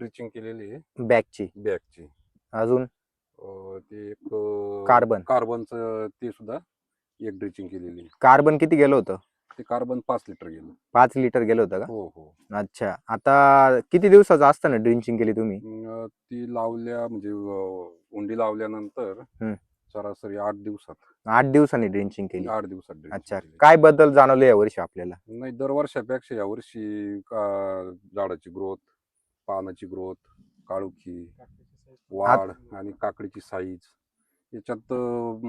Drenching केलेली आहे. बॅगची. बॅगची. अजून? ते एक कार्बन. कार्बनचं ते सुद्धा एक ड्रिचिंग केलेली आहे. कार्बन किती गेलं होतं? ते कार्बन पाच लिटर गेलं. पाच लिटर गेलं होतं का? हो हो. अच्छा. आता किती दिवसाचं असतं ना ड्रिंचिंग केली तुम्ही? अं, ती लावल्या म्हणजे अं, उंडी लावल्यानंतर हम्म. सरासरी आठ दिवसात. आठ दिवसांनी ड्रिंचिंग केली. आठ दिवसात drenching अच्छा. काय बदल जाणवले या वर्षी आपल्याला? नाही दरवर्षापेक्षा यावर्षी का झाडाची ग्रोथ पानाची ग्रोथ काळुखी वाढ आणि काकडीची साईज याच्यात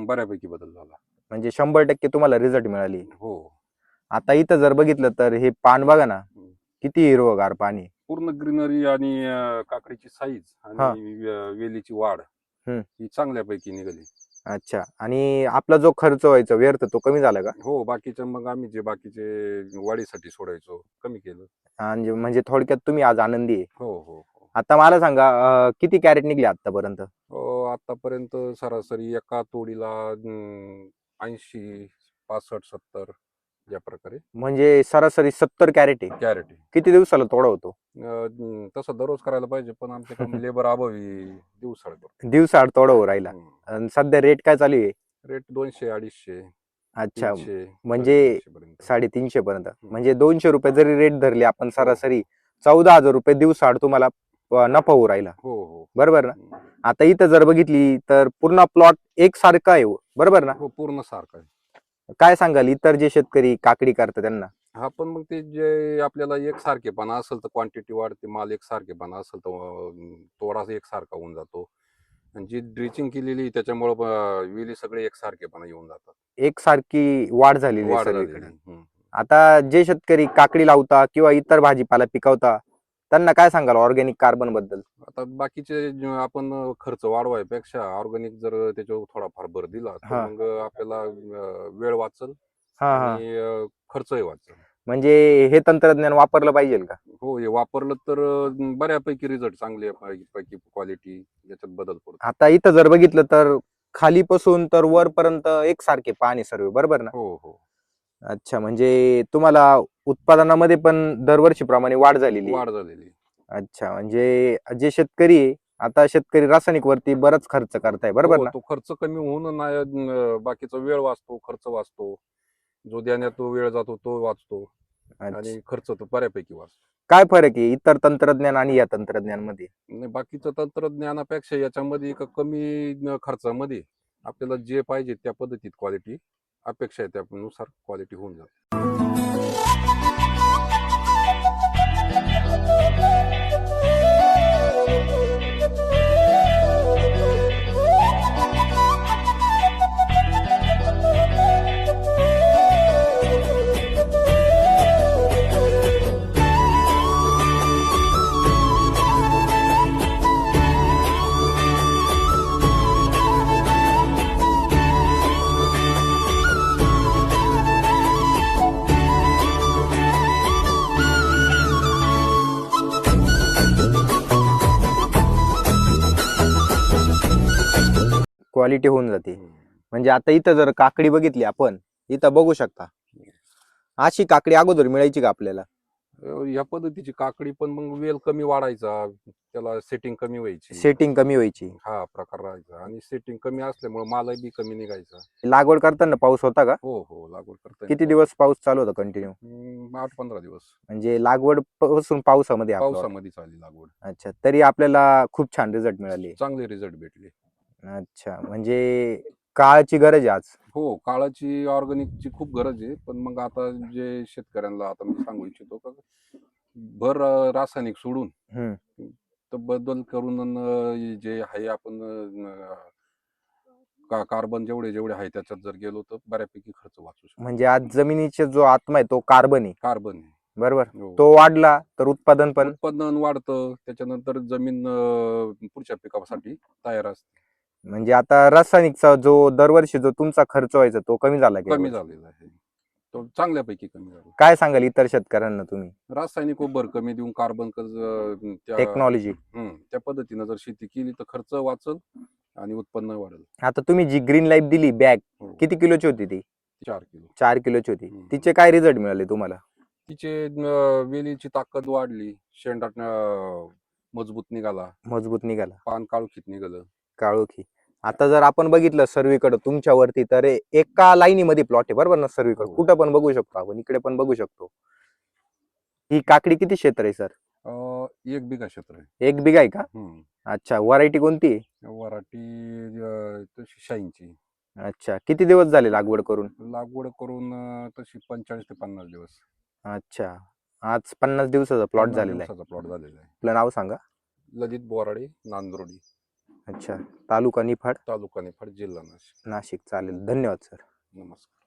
बऱ्यापैकी बदल झाला. म्हणजे शंभर टक्के तुम्हाला रिझल्ट मिळाली. हो. आता इथं जर बघितलं तर हे पान बघा ना. किती हिरवगार पाणी पूर्ण ग्रीनरी आणि काकडीची साईज आणि वेलीची वाढ. ही चांगल्यापैकी निघाली. अच्छा. आणि आपला जो खर्च व्हायचा व्यर्थ तो कमी झाला का? हो बाकीचे मग आम्ही जे बाकीचे वाढीसाठी सोडायचो कमी केलं. आणि म्हणजे थोडक्यात तुम्ही आज आनंदी आहे. हो हो हो. आता मला सांगा अं, किती कॅरेट निघले आतापर्यंत अं, आतापर्यंत सरासरी एका तोडीला ऐंशी पासष्ट सत्तर. या प्रकारे? म्हणजे सरासरी सत्तर कॅरेट आहे. कॅरेट आहे. किती दिवसाला तोडा होतो? अं, तसं दररोज करायला पाहिजे पण आमच्याकडे लेबर अभावी दिवसाळ दिवसाआड तोडा हो राहिला. आणि सध्या रेट काय चालू आहे? रेट दोनशे अडीचशे अच्छा तीनशे म्हणजे साडेतीनशेपर्यंत. साडेतीनशे पर्यंत. म्हणजे दोनशे रुपये जरी रेट धरली आपण सरासरी चौदा हजार रुपये दिवसाआड तुम्हाला अं, नफा होऊ राहिला. हो हो. बरोबर ना. आता इथं जर बघितली तर पूर्ण प्लॉट एक सारखा आहे हो. बरोबर ना? हो पूर्ण सारखं आहे. काय सांगाल? इतर जे शेतकरी काकडी करतात त्यांना? हा पण मग ते जे आपल्याला एक सारखेपणा असेल तर क्वांटिटी वाढते माल एक सारखेपणा असेल तर तोडा एक सारखा होऊन जातो. आणि जी ड्रिचिंग केलेली त्याच्यामुळे वेली सगळे एक सारखेपणा येऊन जातात. एक सारखी वाढ झालेली आहे वाढ सगळीकडे. झालेली. हम्म. आता जे शेतकरी काकडी लावता किंवा इतर भाजीपाला पिकवता त्यांना काय सांगाल ऑर्गॅनिक कार्बनबद्दल? आता बाकीचे जे आपण खर्च वाढवायपेक्षा ऑर्गॅनिक जर त्याच्यावर थोडाफार भर दिला तर. मग आपल्याला अं, वेळ वाचल हा हा. आणि अं, खर्चही वाचल. म्हणजे हे तंत्रज्ञान वापरलं पाहिजे का? हो हे वापरलं तर अं, बऱ्यापैकी रिझल्ट चांगले पैकी पैकी क्वालिटी याच्यात बदल पडतो. आता इथं जर बघितलं तर खालीपासून तर वरपर्यंत एकसारखे पाणी सर्व बरोबर ना? हो हो. अच्छा म्हणजे तुम्हाला उत्पादनामध्ये पण दरवर्षीप्रमाणे वाढ झालेली आहे. वाढ झालेली अच्छा म्हणजे जे शेतकरी आहे, आता शेतकरी रासायनिक वरती बराच खर्च करताय बरोबर हो, ना? तो खर्च कमी होऊन अं, बाकीचा वेळ वाचतो खर्च वाचतो. जो देण्यात तो वेळ जातो तो वाचतो. अच्छा. आणि खर्च तो बऱ्यापैकी वाचतो. काय फरक आहे इतर तंत्रज्ञान आणि या तंत्रज्ञानमध्ये? नाही बाकीचं तंत्रज्ञानापेक्षा याच्यामध्ये एक कमी न खर्चामध्ये आपल्याला जे पाहिजे त्या पद्धतीत क्वालिटी अपेक्षा आहे त्यानुसार क्वालिटी होऊन जाते. क्वालिटी होऊन जाते. म्हणजे आता इथं जर काकडी बघितली आपण इथं बघू शकता. अशी काकडी अगोदर मिळायची का आपल्याला? या पद्धतीची काकडी पण मग वेल कमी वाढायचा त्याला सेटिंग कमी व्हायची. सेटिंग कमी व्हायची. हा प्रकार राहायचा आणि सेटिंग कमी असल्यामुळे मालही बी कमी निघायचा. लागवड करताना पाऊस होता का? हो हो लागवड करता किती दिवस पाऊस चालू होता कंटिन्यू आठ पंधरा दिवस. म्हणजे लागवडपासून पावसामध्ये. पावसामध्ये चालली लागवड. अच्छा तरी आपल्याला खूप छान रिझल्ट मिळाले. चांगले रिझल्ट भेटले. अच्छा म्हणजे काळाची गरज आहे आज हो काळाची ऑर्गॅनिकची खूप गरज आहे पण मग आता जे शेतकऱ्यांना आता मी सांगू इच्छितो का भर अं, रासायनिक सोडून हम्म. तर बदल करून अं, जे आहे आपण अं, का कार्बन जेवढे जेवढे आहे त्याच्यात जर गेलो तर बऱ्यापैकी खर्च वाचू शकतो म्हणजे आज जमिनीचा जो आत्मा आहे तो कार्बन आहे कार्बन आहे. बरोबर हो. तो वाढला तर उत्पादन पण उत्पादन वाढतं त्याच्यानंतर जमीन अं, पुढच्या पिकासाठी तयार असते म्हणजे आता रासायनिकचा जो दरवर्षी जो तुमचा खर्च व्हायचा तो कमी झाला का कमी? झालेला आहे. तो चांगल्यापैकी कमी झाला. काय सांगाल इतर शेतकऱ्यांना तुम्ही? रासायनिक उबर कमी देऊन कार्बन त्या टेक्नॉलॉजी त्या पद्धतीनं जर शेती केली तर खर्च वाचल आणि उत्पन्न वाढेल. आता तुम्ही जी ग्रीन लाईफ दिली बॅग हो. किती किलोची होती ती? चार किलो. चार किलोची होती. हम्म. तिचे काय रिझल्ट मिळाले तुम्हाला? तिचे अं, वेलीची ताकद वाढली. शेंडा अं, मजबूत निघाला. मजबूत निघाला. पान काळुखीत निघालं. काळोखी. आता जर आपण बघितलं सर्वीकडे तुमच्यावरती तर एका लाईनीमध्ये प्लॉट आहे बरोबर ना सर्वीकडे. हो. कुठं पण बघू शकतो आपण इकडे पण बघू शकतो. ही काकडी किती क्षेत्र आहे सर? अं, एक बिघा क्षेत्र आहे. एक बिघा आहे का? हम्म. अच्छा व्हरायटी कोणती आहे? वराठी अं, तशी शाईनची अच्छा किती दिवस झाले लागवड करून? लागवड करून अं, तशी पंचेचाळीस ते पन्नास दिवस. अच्छा आज पन्नास दिवसाचा प्लॉट झालेला आहे. प्लॉट झालेला आहे. आपलं नाव सांगा. ललित बोराडे नांदुर्डी. अच्छा. तालुका निफाड? तालुका निफाड जिल्हा नाशिक. नाशिक. चालेल. धन्यवाद सर. नमस्कार.